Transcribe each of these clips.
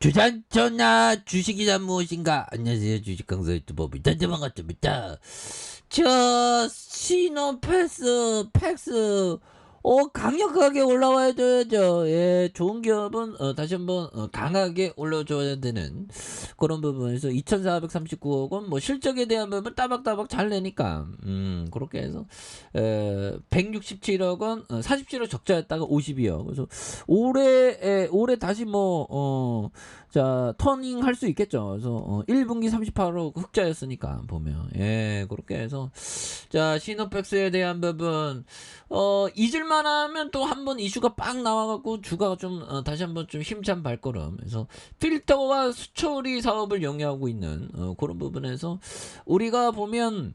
주산전나 주식이란 무엇인가? 안녕하세요 주식 강사 유튜버 미탄재 반갑습니다. 저 시노패스 팩스 어 강력하게 올라와야 되죠. 예, 좋은 기업은 어, 다시 한번 어, 강하게 올려줘야 되는 그런 부분에서 2,439억 원 뭐 실적에 대한 부분 따박따박 잘 내니까 음 그렇게 해서 에, 167억 원 어, 47억 적자였다가 52억 그래서 올해 에, 올해 다시 뭐 뭐어자 터닝 할 수 있겠죠. 그래서 어, 1분기 38억 흑자였으니까 보면 예 그렇게 해서 자 시노팩스에 대한 부분 어 잊을만 하면 또 한 번 이슈가 빡 나와갖고 주가가 좀 어, 다시 한번 좀 힘찬 발걸음. 그래서 필터와 수처리 사업을 영위하고 있는 어, 그런 부분에서 우리가 보면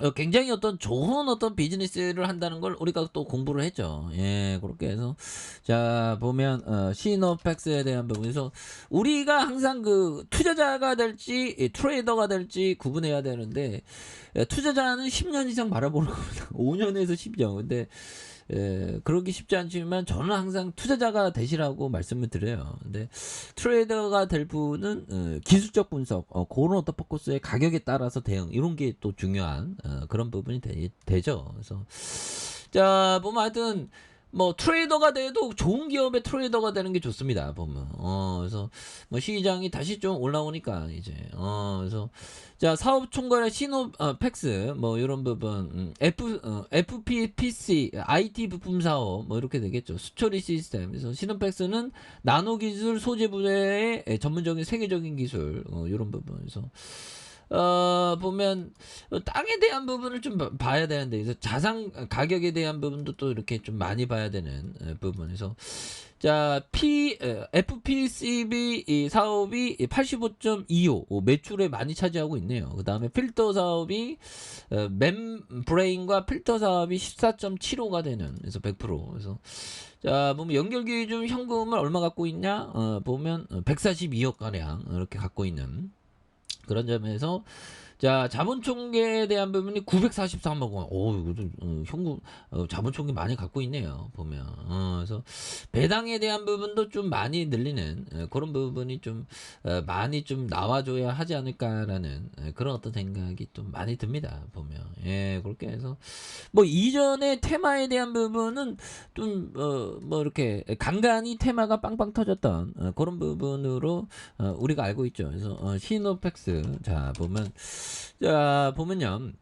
어, 굉장히 어떤 좋은 어떤 비즈니스를 한다는 걸 우리가 또 공부를 했죠. 예, 그렇게 해서 자 보면 어, 시노팩스에 대한 부분에서 우리가 항상 그 투자자가 될지 예, 트레이더가 될지 구분해야 되는데 예, 투자자는 10년 이상 바라보는 겁니다. 5년에서 10년. 근데 에, 그러기 쉽지 않지만 저는 항상 투자자가 되시라고 말씀을 드려요. 근데 트레이더가 될 분은 어, 기술적 분석, 어, 그런 어떤 포커스의 가격에 따라서 대응 이런 게 또 중요한 어, 그런 부분이 되, 죠 그래서 자 보면 하여튼 뭐 트레이더가 돼도 좋은 기업의 트레이더가 되는 게 좋습니다 보면. 어 그래서 뭐 시장이 다시 좀 올라오니까 이제. 어 그래서 자 사업 총괄의 시노 어, 팩스 뭐 이런 부분 음, F 어, FPPC IT 부품 사업 뭐 이렇게 되겠죠. 수처리 시스템. 그래서 시노팩스는 나노 기술 소재 부대의 전문적인 세계적인 기술 어, 이런 부분. 그래서 어, 보면 땅에 대한 부분을 좀 봐- 봐야 되는데 그래서 자산 가격에 대한 부분도 또 이렇게 좀 많이 봐야 되는 어, 부분에서 자 P 어, FPCB 이 사업이 85.25 매출에 많이 차지하고 있네요. 그 다음에 필터 사업이 어, 멤브레인과 필터 사업이 14.75가 되는 그래서 100% 그래서 자 보면 연결 기준 현금을 얼마 갖고 있냐? 어, 보면 142억 가량 이렇게 갖고 있는 그런 점에서 자 자본 총계에 대한 부분이 943억 원. 오 이거 어, 현금 어, 자본 총계 많이 갖고 있네요. 보면 어, 그래서 배당에 대한 부분도 좀 많이 늘리는 어, 그런 부분이 좀 어, 많이 좀 나와줘야 하지 않을까라는 어, 그런 어떤 생각이 좀 많이 듭니다. 보면 예 그렇게 해서 뭐 이전의 테마에 대한 부분은 좀 어 뭐 이렇게 간간히 테마가 빵빵 터졌던 어, 그런 부분으로 어, 우리가 알고 있죠. 그래서 어, 시노팩스 자 보면 자 보면요.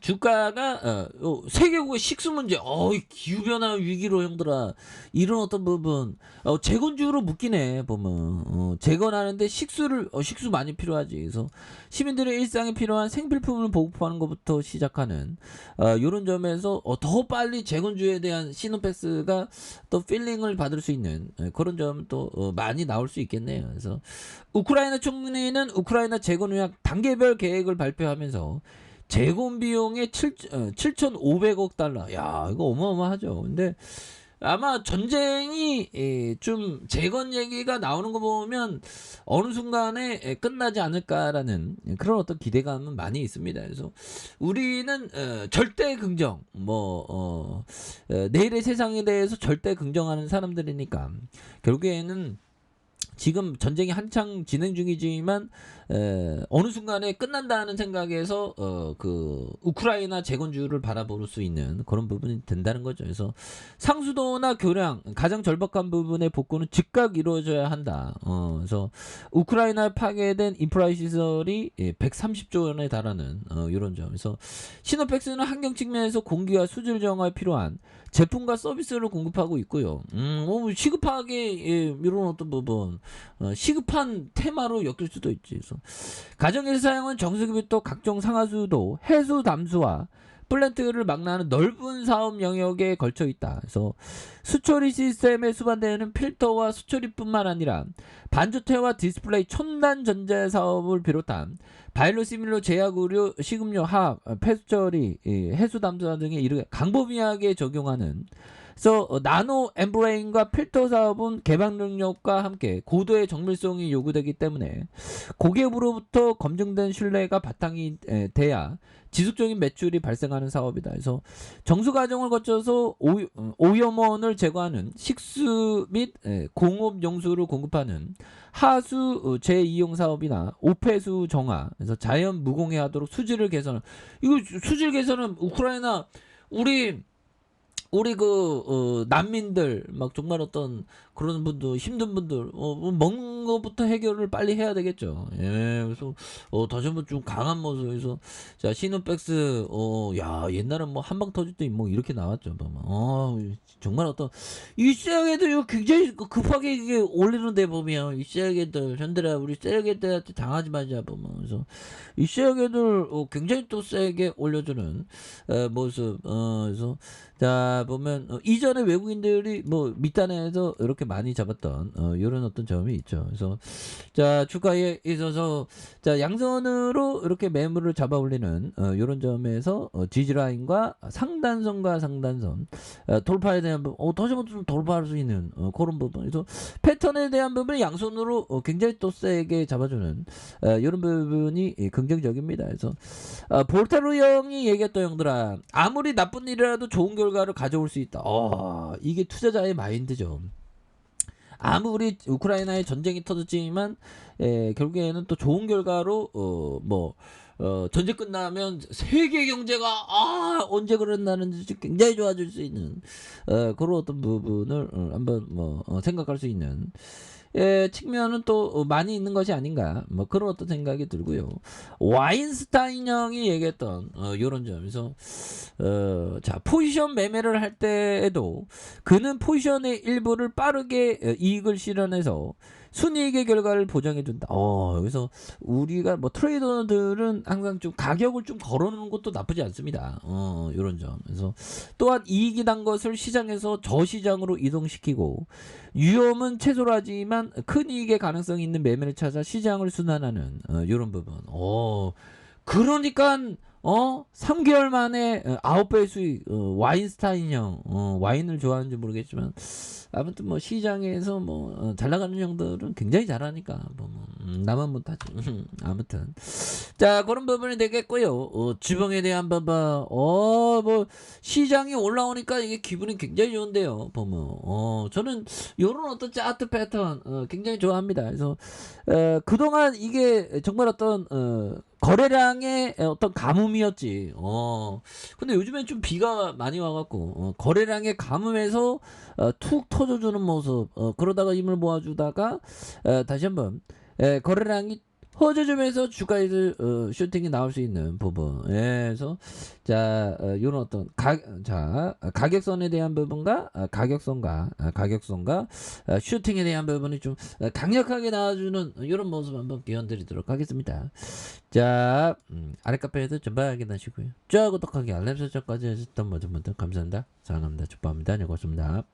주가가 어, 어, 세계국의 식수 문제, 어, 기후 변화 위기로 형들아 이런 어떤 부분 어, 재건주로 묶이네 보면 어, 재건하는데 식수를 어, 식수 많이 필요하지. 그래서 시민들의 일상에 필요한 생필품을 보급하는 것부터 시작하는 어, 이런 점에서 어, 더 빨리 재건주에 대한 시노패스가 또 필링을 받을 수 있는 어, 그런 점도 어, 많이 나올 수 있겠네요. 그래서 우크라이나 총리는 우크라이나 재건 의학 단계별 계획을 발표하면서 재건 비용의 7, 어, 7,500억 달러. 야, 이거 어마어마하죠. 근데 아마 전쟁이 예, 좀 재건 얘기가 나오는 거 보면 어느 순간에 예, 끝나지 않을까라는 그런 어떤 기대감은 많이 있습니다. 그래서 우리는 어, 절대 긍정, 뭐 어, 어, 내일의 세상에 대해서 절대 긍정하는 사람들이니까 결국에는 지금 전쟁이 한창 진행 중이지만 에, 어느 순간에 끝난다는 생각에서 어, 그 우크라이나 재건주를 바라볼 수 있는 그런 부분이 된다는 거죠. 그래서 상수도나 교량 가장 절박한 부분의 복구는 즉각 이루어져야 한다. 어, 그래서 우크라이나에 파괴된 인프라 시설이 130조 원에 달하는 어, 이런 점. 그래서 시노팩스는 환경 측면에서 공기와 수질 정화에 필요한 제품과 서비스를 공급하고 있고요. 음, 뭐 시급하게 예, 이런 어떤 부분 어, 시급한 테마로 엮일 수도 있지. 그래서 가정에서 사용한 정수기부터 각종 상하수도 해수 담수와 플랜트를 망라하는 넓은 사업 영역에 걸쳐 있다. 그래서 수처리 시스템에 수반되는 필터와 수처리뿐만 아니라 반조체와 디스플레이 첨단 전자 사업을 비롯한 바이로 시밀로 제약 의료 식음료 화학 폐수처리 해수 담수화 등에 이르게 강범위하게 적용하는 그래서 어, 나노 엠브레인과 필터 사업은 개방 능력과 함께 고도의 정밀성이 요구되기 때문에 고객으로부터 검증된 신뢰가 바탕이 에, 돼야 지속적인 매출이 발생하는 사업이다. 그래서 정수 과정을 거쳐서 오, 어, 오염원을 제거하는 식수 및 에, 공업 용수를 공급하는 하수 어, 재이용 사업이나 오폐수 정화 그래서 자연 무공해하도록 수질을 개선 이거 수질 개선은 우크라이나 우리 우리 그 어, 난민들 막 정말 어떤 그런 분들 힘든 분들 어, 뭐 먹는 것부터 해결을 빨리 해야 되겠죠. 예, 그래서 어, 다시 한번 좀 강한 모습에서 자 시노백스 어 야 옛날엔 뭐 한방 터질 때 뭐 이렇게 나왔죠. 뭐. 어 정말 어떤 이 이거 굉장히 그 급하게 이게 올리는데 보면 이 시장애들 현대라 우리 시장애들한테 당하지 말자 보면 그래서 이 시장애들 어, 굉장히 또 세게 올려주는 어, 모습 어, 그래서 자 보면 어, 이전에 외국인들이 뭐 밑단에서 이렇게 많이 잡았던 어, 이런 어떤 점이 있죠. 그래서 자 주가에 있어서 자 양선으로 이렇게 매물을 잡아 올리는 어, 이런 점에서 어, 지지 라인과 상단선과 상단선 어, 돌파에 대한 부분, 어, 다시 한번 좀 돌파할 수 있는 어, 그런 부분. 그래서 패턴에 대한 부분을 양손으로 어, 굉장히 또 세게 잡아주는 어, 이런 부분이 예, 긍정적입니다. 그래서 어, 볼테로 형이 얘기했던 형들아 아무리 나쁜 일이라도 좋은 결과를 가 져올 수 있다. 어, 이게 투자자의 마인드죠. 아무리 우크라이나에 전쟁이 터졌지만 에, 결국에는 또 좋은 결과로 어, 뭐 어, 전쟁 끝나면 세계 경제가 아 언제 그랬나는지 굉장히 좋아질 수 있는 어, 그런 어떤 부분을 어, 한번 뭐 어, 생각할 수 있는 예, 측면은 또 어, 많이 있는 것이 아닌가 뭐 그런 어떤 생각이 들고요. 와인스타인 형이 얘기했던 어, 이런 점에서 어, 자 포지션 매매를 할 때에도 그는 포지션의 일부를 빠르게 어, 이익을 실현해서 순이익의 결과를 보장해 준다. 어, 여기서 우리가 뭐 트레이더들은 항상 좀 가격을 좀 걸어 놓는 것도 나쁘지 않습니다. 어, 이런 점. 그래서 또한 이익이 난 것을 시장에서 저시장으로 이동시키고 위험은 최소화하지만 큰 이익의 가능성이 있는 매매를 찾아 시장을 순환하는 어, 이런 부분. 어, 그러니까 어? 3개월 만에 어, 아홉 배 수익 어, 와인스타인 형 어, 와인을 좋아하는지 모르겠지만 아무튼 뭐 시장에서 뭐 어, 잘 나가는 형들은 굉장히 잘하니까 뭐, 뭐, 음, 나만 못하지. 아무튼. 자 그런 부분이 되겠고요. 어, 주봉에 대한 부분 어뭐 시장이 올라오니까 이게 기분이 굉장히 좋은데요 보면 어 저는 요런 어떤 짜트 패턴 어, 굉장히 좋아합니다. 그래서 어, 그동안 이게 정말 어떤 어, 거래량의 어떤 가뭄이었지. 어. 근데 요즘엔 좀 비가 많이 와갖고 어, 거래량의 가뭄에서 어, 툭 터져주는 모습. 어, 그러다가 힘을 모아주다가 어, 다시 한번 에, 거래량이 허저점에서 주가에서 어, 슈팅이 나올 수 있는 부분. 예, 그래서 자 어, 이런 어떤 가, 자 가격선에 대한 부분과 어, 가격선과 어, 가격선과 어, 슈팅에 대한 부분이 좀 어, 강력하게 나와주는 이런 모습 한번 기원드리도록 하겠습니다. 자 음, 아래 카페에도 전방 확인하시고요. 쫙 구독하기 알람 설정까지 해주셨던 모든 분들 감사합니다. 사랑합니다. 축복합니다. 안녕히 계십니다.